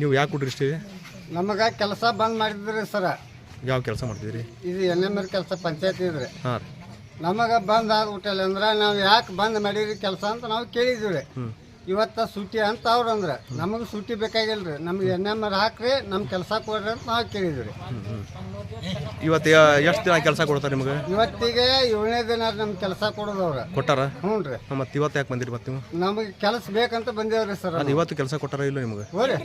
ನೀವು ಯಾಕೆ ಕೊಟ್ರಿ ಇಷ್ಟು ನಮಗೆ ಕೆಲಸ ಬಂದ್ ಮಾಡಿದ್ರಿ ಸರ. ಯಾವ ಕೆಲಸ ಮಾಡ್ತಿದ್ರಿ? ಇದು ಎನ್ ಎಂ ಕೆಲಸ ಪಂಚಾಯತ್ ಇದ್ರಿ. ಹಾಂ ರೀ. ನಮಗೆ ಬಂದ್ ಆಗ್ಬಿಟ್ಟಲ್ಲ ಅಂದ್ರೆ ನಾವು ಯಾಕೆ ಬಂದ್ ಮಾಡಿದ್ರಿ ಕೆಲಸ ಅಂತ ನಾವು ಕೇಳಿದ್ವಿ. ರೀ ಇವತ್ತ ಸೂಟಿ ಅಂತ ಅವ್ರು ಅಂದ್ರೆ. ನಮಗೆ ಸೂಟಿ ಬೇಕಾಗಿಲ್ರಿ. ನಮ್ಗೆ ಎನ್ ಎಂ ಆರ್ ಹಾಕ್ರಿ ನಮ್ಮ ಕೆಲಸ ಕೊಡ್ರಿ ಅಂತ ನಾವು ಕೇಳಿದ್ರಿ ರೀ ಇವತ್ತು ಎಷ್ಟು ದಿನ ಕೆಲಸ ಕೊಡ್ತಾರೆ ನಿಮಗೆ? ಇವತ್ತಿಗೆ ಏಳನೇ ದಿನ ನಮ್ಮ ಕೆಲಸ ಕೊಡೋದು ಅವ್ರ. ಕೊಟ್ಟಾರ? ಹ್ಞೂ ರೀ. ಮತ್ತು ಇವತ್ತು ಯಾಕೆ ಬಂದಿರಿ ಮತ್ತೆ ನೀವು? ನಮಗೆ ಕೆಲಸ ಬೇಕಂತ ಬಂದೇವ್ರಿ ಸರ್ ಅದು ಇವತ್ತು ಕೆಲಸ ಕೊಟ್ಟಾರ ಇಲ್ಲ ನಿಮ್ಗೆ ಹೋರಿ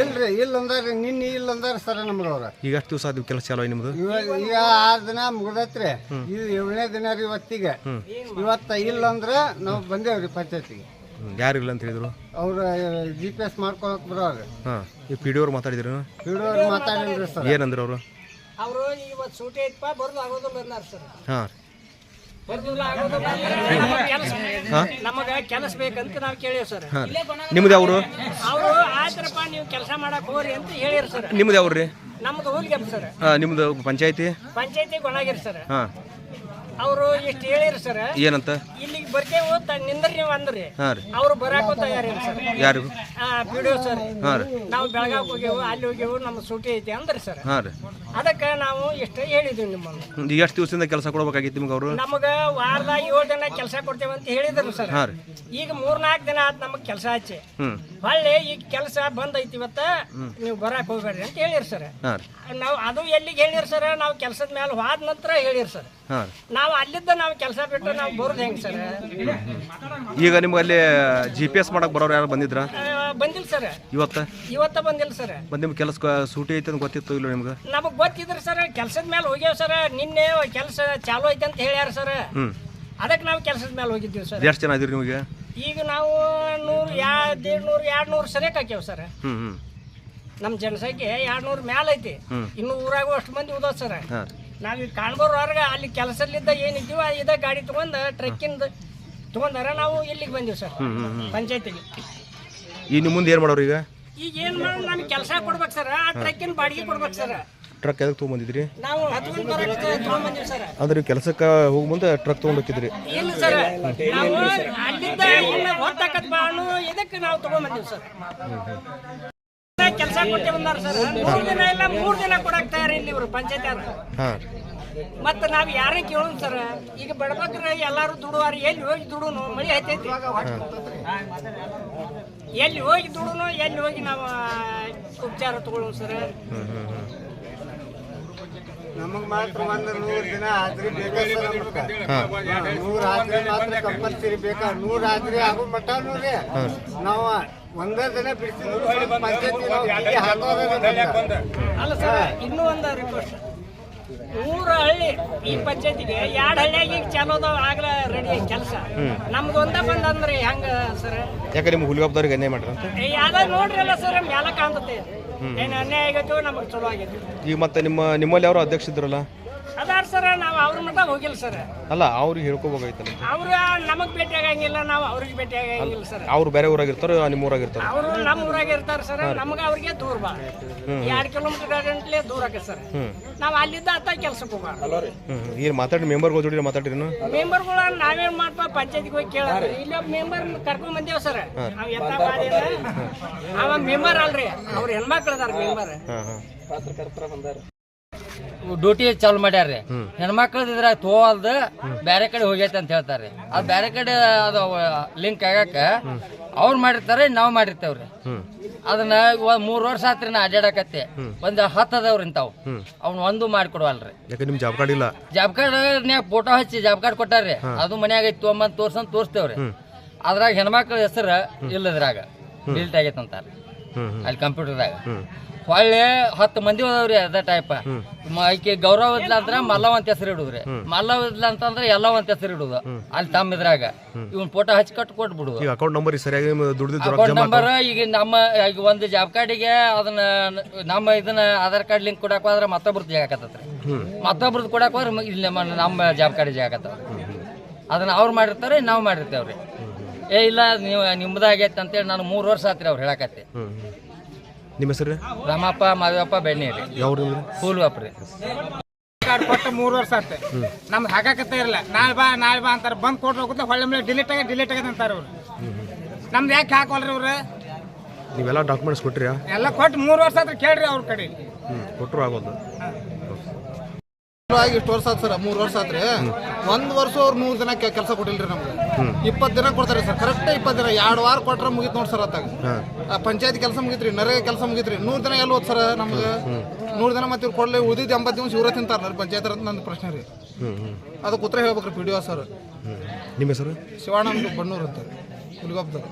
ಇಲ್ರಿ ಇಲ್ಲ ಅಂದ್ರೆ ನಿನ್ನೆ ಇಲ್ಲ ಅಂದ್ರೆ ಸರ್ ನಮ್ಗೆ ಅವ್ರ. ಈಗ ಎಷ್ಟು ದಿವಸ ಅದು ಕೆಲಸ ಚಾಲೋ ನಿಮ್ದು? ಇವ- ಈಗ ಆರು ದಿನ ಮುಗ್ದತ್ರಿ. ಇದು ಏಳನೇ ದಿನ ರೀ ಇವತ್ತಿಗೆ. ಇವತ್ತ ಇಲ್ಲ ಅಂದ್ರೆ ನಾವು ಬಂದೇವ್ರಿ ಪಂಚಾಯತಿಗೆ. ಯಾರು ಇಲ್ಲ ಅಂತ ಹೇಳಿದ್ರು? ಅವ್ರ ಜಿ ಪಿ ಎಸ್ ಮಾಡ್ಕೊಳಕ್ ಬರೋರು. ಹಾಂ ಈ ಪಿ ಡಿ ಅವ್ರು ಮಾತಾಡಿದ್ರು? ಹಿಡಿಯೋರು ಮಾತಾಡಿದ್ರು ಸರ್. ಏನಂದ್ರು ಅವರು? ಅವರು ಇವತ್ತು ಸೂಟಿ ಐತಪ್ಪ ಬರ್ದು ಆಗೋದಿಲ್ಲ ಅಂದಾರ ಸರ್. ಹಾಂ. ಕೆಲಸ ನಮಗ ಕೆಲಸ ಬೇಕಂತ ನಾವು ಕೇಳಿ ಸರ್. ಹಾಂ. ನಿಮ್ದು ಯಾವ್ರು? ಅವರು ಆಯ್ತ್ರಪ್ಪ ನೀವು ಕೆಲಸ ಮಾಡಕ್ ಹೋಗ್ರಿ ಅಂತ ಹೇಳಿರ್ ಸರ್. ನಿಮ್ದು ಅವರು ರೀ? ನಮ್ದು ಊರಿಗೆ ಸರ್. ಹಾಂ ನಿಮ್ದು ಪಂಚಾಯತಿ? ಪಂಚಾಯತಿ ಒಣಗಿರಿ ಸರ್. ಹಾಂ. ಅವರು ಇಷ್ಟು ಹೇಳಿರಿ ಸರ್. ಏನಂತ? ಇಲ್ಲಿಗೆ ಬರ್ತೇವು ನಿಂದ್ರಿ ನೀವು ಅಂದ್ರಿ. ಅವ್ರು ಬರಾಕ ತಯಾರಿಲ್ಲ ಸರ್. ಯಾರು? P D sir. ನಾವು ಬೆಳಗಾವ್ ಹೋಗ್ಯವು ಅಲ್ಲಿ ಹೋಗ್ಯವು ನಮ್ಮ ಸೂಟಿ ಐತಿ ಅಂದ್ರಿ ಸರ್. ಅದಕ್ಕೆ ನಾವು ಇಷ್ಟು ಹೇಳಿದ್ವಿ ನಿಮ್ಮನ್ನು. ಈಗ ಎಷ್ಟು ದಿವಸದಿಂದ ಕೆಲಸ ಕೊಡ್ಬೇಕಾಗಿತ್ತು ನಿಮ್ಗೆ ಅವರು? ನಮಗೆ ವಾರದಾಗ ಏಳು ದಿನ ಕೆಲಸ ಕೊಡ್ತೇವೆ ಅಂತ ಹೇಳಿದ್ರು ಸರ್. ಈಗ ಮೂರ್ನಾಲ್ಕು ದಿನ ಆಯ್ತು ನಮಗೆ ಕೆಲಸ ಹಚ್ಚಿ ಹೊಳ್ಳಿ ಈಗ ಕೆಲಸ ಬಂದ್ ಐತಿ ಇವತ್ತ ನೀವು ಬರಾಕ್ ಹೋಗ್ಬೇಡ್ರಿ ಅಂತ ಹೇಳಿರಿ ಸರ್. ನಾವು ಅದು ಎಲ್ಲಿಗೆ ಹೇಳಿರಿ ಸರ್ ನಾವು ಕೆಲಸದ ಮೇಲೆ ಹೋದ ನಂತರ ಹೇಳಿರಿ ಸರ್. ನಾವು ಅಲ್ಲಿದ್ದ ನಾವು ಕೆಲಸ ಬಿಟ್ಟು ನಾವು ಬರೋದು ಹೆಂಗ್ ಸರ್? ಈಗ ನಿಮ್ಗೆ ಅಲ್ಲಿ ಜಿ ಪಿ ಎಸ್ ಮಾಡಕ್ ಬರೋರು ಯಾರು ಬಂದಿದ್ರ? ಬಂದಿಲ್ಲ ಸರ್. ಇವತ್ತು? ಇವತ್ತ ಬಂದಿಲ್ಲ ಸರ್. ಬಂದ್ ನಿಮ್ ಕೆಲಸ ಸೂಟಿ ಐತೆ ಅಂತ ಗೊತ್ತಿತ್ತು ಇಲ್ಲ ನಿಮ್ಗೆ? ನಮಗ್ ಗೊತ್ತಿದ್ರಿ ಸರ್ ಕೆಲಸದ ಮೇಲೆ ಹೋಗ್ಯಾವ ಸರ್. ನಿನ್ನೆ ಕೆಲಸ ಚಾಲು ಐತೆ ಅಂತ ಹೇಳ್ಯಾರ ಸರ್. ಅದಕ್ಕೆ ನಾವು ಕೆಲಸದ ಮೇಲೆ ಹೋಗಿದ್ದೀವಿ ಸರ್. ಎಷ್ಟು ಜನ ಇದೀರಿ ನಿಮಗೆ? ಈಗ ನಾವು ನೂರು ಯಾ ದೇಡ್ ನೂರು ಎರಡು ನೂರು ಹಾಕ್ಯಾವ ಸರ್. ನಮ್ಮ ಜನಸಂಖ್ಯೆ ಎರಡು ನೂರು ಮ್ಯಾಲ ಐತಿ. ಇನ್ನು ಊರಾಗೂ ಅಷ್ಟು ಮಂದಿ ಉದೋದ್ ಸರ್. ನಾವೀಗ ಕಾಣ್ಬೋರ್ವರ್ಗ ಅಲ್ಲಿ ಕೆಲಸದಿಂದ ಏನಿದ್ದೀವ ಇದ ಗಾಡಿ ತೊಗೊಂಡು ಟ್ರಕ್ಕಿಂದ ತಗೊಂಡಾರ ನಾವು ಇಲ್ಲಿಗೆ ಬಂದೀವಿ ಸರ್ ಪಂಚಾಯತಿಗೆ. ಈಗ ನಿಮ್ಮ ಮುಂದೆ ಏನು ಮಾಡೋರು ಈಗ? ಈಗ ಏನು ಮಾಡೋಣ ನಮ್ಗೆ ಕೆಲಸ ಕೊಡ್ಬೇಕು ಸರ್ ಆ ಟ್ರಕ್ಕಿನ ಬಾಡಿಗೆ ಕೊಡ್ಬೇಕು ಸರ್. ಟ್ರಕ್ ಎದಕ್ಕೆ ತೊಗೊಂಬಂದಿದ್ರಿ? ನಾವು ಹತ್ಕೊಂಡು ಬರಕ್ಕೆ ತಗೊಂಡ್ಬಂದೀವಿ ಸರ್. ಅಂದ್ರೆ ಕೆಲಸಕ್ಕೆ ಹೋಗಿ ಮುಂದೆ ಟ್ರಕ್ ತೊಗೊಂಡು ಹೋಗಿದ್ರಿ ಇಲ್ಲ ಸರ್ ನಾವು ಅಲ್ಲಿಂದ ಇನ್ನ ಹೊತ್ತಾಕತ್ ಬಾಳು ಇದಕ್ಕೆ ನಾವು ತಗೊಂಡ್ಬಂದೀವಿ ಸರ್. ಕೊಡ್ತೇವೆ ಸರ್. ಮೂರು ದಿನ ಇಲ್ಲ ಮೂರು ದಿನ ಕೊಡಕ್ ತಯಾರಿ ಇಲ್ಲಿ ಇವರು ಪಂಚಾಯತ್ ಹಾಂ. ಮತ್ತೆ ನಾವು ಯಾರೇ ಕೇಳೋಣ ಸರ್ ಈಗ ಬಡಬಗ್ರ ಎಲ್ಲಾರು ದುಡುವಾರಿ ಎಲ್ಲಿ ಹೋಗಿ ದುಡುನು? ಮಳಿ ಐತೈತಿ ಎಲ್ಲಿ ಹೋಗಿ ದುಡುನು ಎಲ್ಲಿ ಹೋಗಿ ನಾವು ಉಪಚಾರ ತಗೊಳ್ಳೋಣ ಸರ್? ನಮಗ್ ಮಾತ್ರ ಒಂದು ನೂರು ದಿನ ಆದ್ರೆ ಬೇಕಾ ನೂರು ಹಾಜರಿ ಮಾತ್ರ ಕಂಪಲ್ಸರಿ ಬೇಕಾ? ನೂರ್ ಆದ್ರೆ ಆಗೋ ಮಟ್ಟ ನೋಡ್ರಿ. ನಾವು ಒಂದೇ ದಿನ ಬಿಡ್ತೀವಿ ಇನ್ನೂ ಒಂದು ರಿಕ್ವೆಸ್ಟ್. ಮೂರು ಹಳ್ಳಿ ಈ ಪಂಚಾಯತಿಗೆ ಎರಡು ಹಳ್ಳಿಯಾಗ ಈಗ ಚಾಲೋ ಅದಾವ ಆಗ್ಲೇ ರೆಡಿ ಕೆಲಸ ನಮ್ಗೊಂದ ಬಂದಂದ್ರೆ ಹೆಂಗ ಸರ್? ಯಾಕೆ ನಿಮ್ಗೆ ಹುಲಿಗಬ್ಬದವ್ರಿಗೆ ಅನ್ಯಾಯ ಮಾಡ್ರಿ ಅಂತ? ಯಾವ್ದ ನೋಡ್ರಿ ಅಲ್ಲ ಸರ್ ಮೇಲೆ ಕಾಣ್ತತೆ ಏನು ಅನ್ಯಾಯ ಆಗೈತೋ ನಮಗೆ ಚಲೋ ಆಗೈತಿ. ಈಗ ಮತ್ತೆ ನಿಮ್ಮ ನಿಮ್ಮಲ್ಲಿ ಯಾರು ಅಧ್ಯಕ್ಷ ಇದ್ರಲ್ಲ? ಅದಾರ ಸರ್ ನಾವು ಅವ್ರ ಮಟ್ಟ ಹೋಗಿಲ್ಲ ಸರ್. ಅಲ್ಲ ಅವ್ರಿಗೆ ಹೇಳ್ಕೋಬೇಕಾಗಿತ್ತಲ್ಲ ಅವ್ರ ನಮಗ್ ಭೇಟಿ ಆಗಂಗಿಲ್ಲ ನಾವು ಅವ್ರಿಗೆ ಭೇಟಿ ಆಗಂಗಿಲ್ಲ ಸರ್. ಅವ್ರು ಬೇರೆ ಊರಾಗ ಇರ್ತಾರೋ ನಿಮ್ಮ ಊರಾಗ ಇರ್ತಾರೋ ಅವರು ನಮ್ಮ ಊರಾಗ ಇರ್ತಾರ ಸರ್ ನಮ್ಗೆ ಅವ್ರಿಗೆ ದೂರ ಬಾ. ಎರಡು ಕಿಲೋಮೀಟರ್ ಗಂಟ್ಲೆ ದೂರ ಆಕೈತೆ ಸರ್. ನಾವು ಅಲ್ಲಿದ್ದ ಅತ್ತ ಕೆಲ್ಸಕ್ಕೆ ಹೋಗೋಣ ಹ್ಞೂ ಏನು ಮಾತಾಡಿ ಮೆಂಬರ್ಗಳು ಜೋಡಿ ಮಾತಾಡಿರಿ ಮೆಂಬರ್ಗಳ ನಾವೇನ್ ಮಾಡ್ಪ ಪಂಚಾಯತ್ಗೆ ಹೋಗಿ ಕೇಳ ಇಲ್ಲಿ ಮೆಂಬರ್ ಕರ್ಕೊಂಡ್ ಬಂದೇವ್ ಸರ್. ಎಂತ ಎತ್ತ ಅವ ಮೆಂಬರ್ ಅಲ್ರಿ. ಅವ್ರ ಹೆಣ್ಮಕ್ಳು ಅದಾರ ಮೆಂಬರ್. ಹಾಂ ಹಾಂ. ಡ್ಯೂಟಿ ಚಾಲು ಮಾಡ್ಯಾರ್ರಿ. ಹೆಣ್ಮಕ್ಳದ್ ಇದ್ರಾಗ ತೋವಲ್ದ ಬ್ಯಾರೆ ಕಡೆ ಹೋಗೈತೆ ಅಂತ ಹೇಳ್ತಾರೆ ಅದ್ ಬ್ಯಾರೆ ಕಡೆ ಅದು ಲಿಂಕ್ ಆಗಾಕ ಅವ್ರು ಮಾಡಿರ್ತಾರೆ ನಾವ್ ಮಾಡಿರ್ತೇವ್ರಿ. ಅದನ್ನ ಮೂರು ವರ್ಷ ಆತ್ರಿ ನಾ ಅಡ್ಡಾಡಕತ್ತೆ ಒಂದ್ ಹತ್ ಅದಾವ್ರಿ ಇಂತಾವ್ ಅವ್ನ ಒಂದು ಮಾಡ್ಕೊಡ್ವಲ್ರಿ. ಯಾಕೆ ನಿಮ್ಮ ಜಾಬ್ ಕಾರ್ಡ್ ಇಲ್ಲ? ಜಾಬ್ ಕಾರ್ಡ್ನ್ಯಾಗ ಫೋಟೋ ಹಚ್ಚಿ ಜಾಬ್ ಕಾರ್ಡ್ ಕೊಟ್ಟಾರ್ರಿ. ಅದು ಮನ್ಯಾಗ ಐತಿ ತೊಗೊಂಬಂದ್ ತೋರ್ಸಂದ್ ತೋರಿಸ್ತೇವ್ರಿ. ಅದ್ರಾಗ ಹೆಣ್ಮಕ್ಳ ಹೆಸರು ಇಲ್ಲದ್ರಾಗ ಡಿಲೀಟ್ ಆಗೈತೆ ಅಂತಾರ ಅಲ್ಲಿ ಕಂಪ್ಯೂಟರ್ದಾಗ ಹೊಳ್ಳಿ ಹತ್ತು ಮಂದಿ ಅದಾವ್ರಿ ಅದ ಟೈಪ್ ಆಕೆ ಗೌರವ ಇದ್ಲ ಅಂದ್ರ ಮಲ್ಲವ್ ಅಂತ ಹೆಸರು ಇಡುದ್ರಿ ಮಲ್ಲವ್ ಇದ್ಲ ಅಂತಂದ್ರ ಎಲ್ಲವ ಅಂತ ಹೆಸರು ಇಡುದು. ಅಲ್ಲಿ ತಮ್ಮ ಇದ್ರಾಗ. ಇವ್ನ ಫೋಟೋ ಹಚ್ಚಿ ಕಟ್ ಕೊಟ್ಬಿಡುದು ಈಗ ಅಕೌಂಟ್ ನಂಬರ್ ಸರಿಯಾಗಿ ಅಕೌಂಟ್ ನಂಬರ್ ಈಗ ನಮ್ಮ ಈಗ ಒಂದು ಜಾಬ್ ಕಾರ್ಡಿಗೆ ಅದನ್ನ ನಮ್ಮ ಇದನ್ನ ಆಧಾರ್ ಕಾರ್ಡ್ ಲಿಂಕ್ ಕೊಡಕ್ ಹೋದ್ರೆ ಮತ್ತೊಬ್ರದ್ದು ಜಾಗಕತ್ತತ್ರಿ ಮತ್ತೊಬ್ರದ್ದು ಕೊಡಕ್ ಹೋದ್ರೆ ಇಲ್ಲಿ ನಮ್ಮ ಜಾಬ್ ಕಾರ್ಡ್ ಜಾಗತ್ತ ಅದನ್ನ ಅವ್ರು ಮಾಡಿರ್ತಾರೆ ನಾವು ಮಾಡಿರ್ತೇವ್ರಿ. ಏ ಇಲ್ಲ ನೀವು ನಿಮ್ದಾಗೈತೆ ಅಂತೇಳಿ ನಾನು ಮೂರು ವರ್ಷ ಆತ್ರಿ ಅವ್ರು ಹೇಳಕತ್ತೆ. ನಿಮ್ಮ ಹೆಸರು? ರೀ ರಾಮಪ್ಪ ಮಾದಪ್ಪ ಬೆಣ್ಣೆ ರೀ ಯಾವ ನಿಮ್ದು ಹೂಲ್ವಪ್ಪ ರೀ ಕಾರ್ಡ್ ಕೊಟ್ಟು ಮೂರು ವರ್ಷ ಆಯ್ತು ನಮ್ದು ಹಾಕಾಕತ್ತ ಇರಲ್ಲ ನಾಳೆ ಬಾ ನಾಳೆ ಬಾ ಅಂತಾರೆ. ಬಂದ್ ಕೊಟ್ಟು ಹೋಗುತ್ತೆ. ಹೊಳ್ಳೆ ಮೇಲೆ ಡಿಲೀಟ್ ಆಗ ಡಿಲೀಟ್ ಆಗತ್ತೆ ಅಂತಾರೆ ಅವ್ರು ನಮ್ದು ಯಾಕೆ ಹಾಕೋಲ್ರಿ ಅವ್ರು ನೀವೆಲ್ಲ ಡಾಕ್ಯುಮೆಂಟ್ಸ್ ಕೊಟ್ಟಿರಾ? ಎಲ್ಲ ಕೊಟ್ಟು ಮೂರು ವರ್ಷ ಆದ್ರೆ ಕೇಳ್ರಿ ಅವ್ರ ಕಡೆ. ಹ್ಞೂ ಕೊಟ್ಟರು ಆಗೋದು. ಆಗಿ ಇಷ್ಟು ವರ್ಷ ಆತ್ ಸರ್ ಮೂರು ವರ್ಷ ಆತ್ರಿ. ಒಂದ್ ವರ್ಷ ಅವ್ರು ನೂರ್ ದಿನ ಕೆಲಸ ಕೊಟ್ಟಿಲ್ರಿ ನಮ್ಗೆ. ಇಪ್ಪತ್ತು ದಿನ ಕೊಡ್ತಾರೆ ಸರ್ ಕರೆಕ್ಟ್ ಇಪ್ಪತ್ತು ದಿನ ಎರಡು ವಾರ ಕೊಟ್ರೆ ಮುಗಿತ್ ನೋಡಿ ಸರ್ ಅತ್ತಾಗ. ಪಂಚಾಯತ್ ಕೆಲಸ ಮುಗಿತ್ರಿ ನರೇಗ ಕೆಲಸ ಮುಗಿತ್ರಿ. ನೂರ್ ದಿನ ಎಲ್ಲಿ ಹೋದ್ ಸರ್ ನಮ್ಗೆ ನೂರ್ ದಿನ ಮತ್ತೆ ಇವ್ರು ಕೊಡ್ಲಿ ಉಳಿದಿದ್ದು ಎಂಬತ್ತು ದಿವಸ ಇವ್ರ ತಿಂತಾರ ಪಂಚಾಯತ್ ಅಂತ ನನ್ನ ಪ್ರಶ್ನೆ ರೀ. ಅದಕ್ಕೆ ಉತ್ತರ ಹೇಳ್ಬೇಕ್ರಿ ಪಿ ಡಿ ಒ ಸರ್. ನಿಮ್ಮ ಹೆಸರು? ಶಿವಾನಂದ ಬಣ್ಣೂರ್ ಅಂತ ಹುಲಿಗೊಬ್ಬದವ್ರು